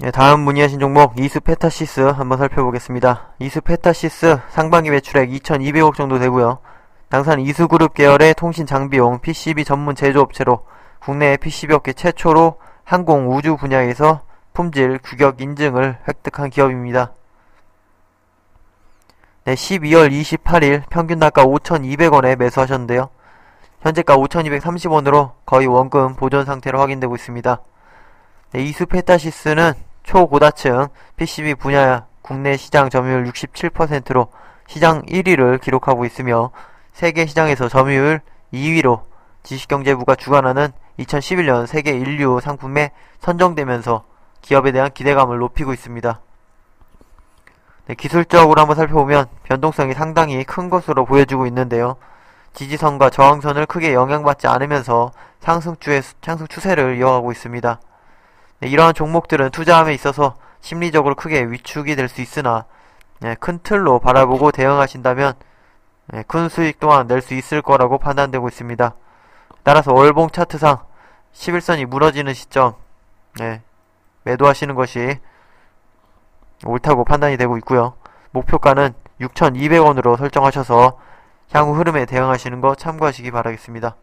네, 다음 문의하신 종목 이스페타시스 한번 살펴보겠습니다. 이스페타시스 상반기 매출액 2,200억 정도 되고요. 당사는 이수그룹 계열의 통신 장비용 PCB 전문 제조업체로 국내 PCB 업계 최초로 항공 우주 분야에서 품질 규격 인증을 획득한 기업입니다. 네, 12월 28일 평균 단가 5,200원에 매수하셨는데요. 현재가 5,230원으로 거의 원금 보존 상태로 확인되고 있습니다. 네, 이수페타시스는 초고다층 PCB 분야 국내 시장 점유율 67%로 시장 1위를 기록하고 있으며 세계 시장에서 점유율 2위로 지식경제부가 주관하는 2011년 세계 인류 상품에 선정되면서 기업에 대한 기대감을 높이고 있습니다. 네, 기술적으로 한번 살펴보면 변동성이 상당히 큰 것으로 보여지고 있는데요. 지지선과 저항선을 크게 영향받지 않으면서 상승 추세를 이어가고 있습니다. 네, 이러한 종목들은 투자함에 있어서 심리적으로 크게 위축이 될 수 있으나 네, 큰 틀로 바라보고 대응하신다면 네, 큰 수익 또한 낼 수 있을 거라고 판단되고 있습니다. 따라서 월봉 차트상 11선이 무너지는 시점 네, 매도하시는 것이 옳다고 판단이 되고 있고요. 목표가는 6,200원으로 설정하셔서 향후 흐름에 대응하시는 거 참고하시기 바라겠습니다.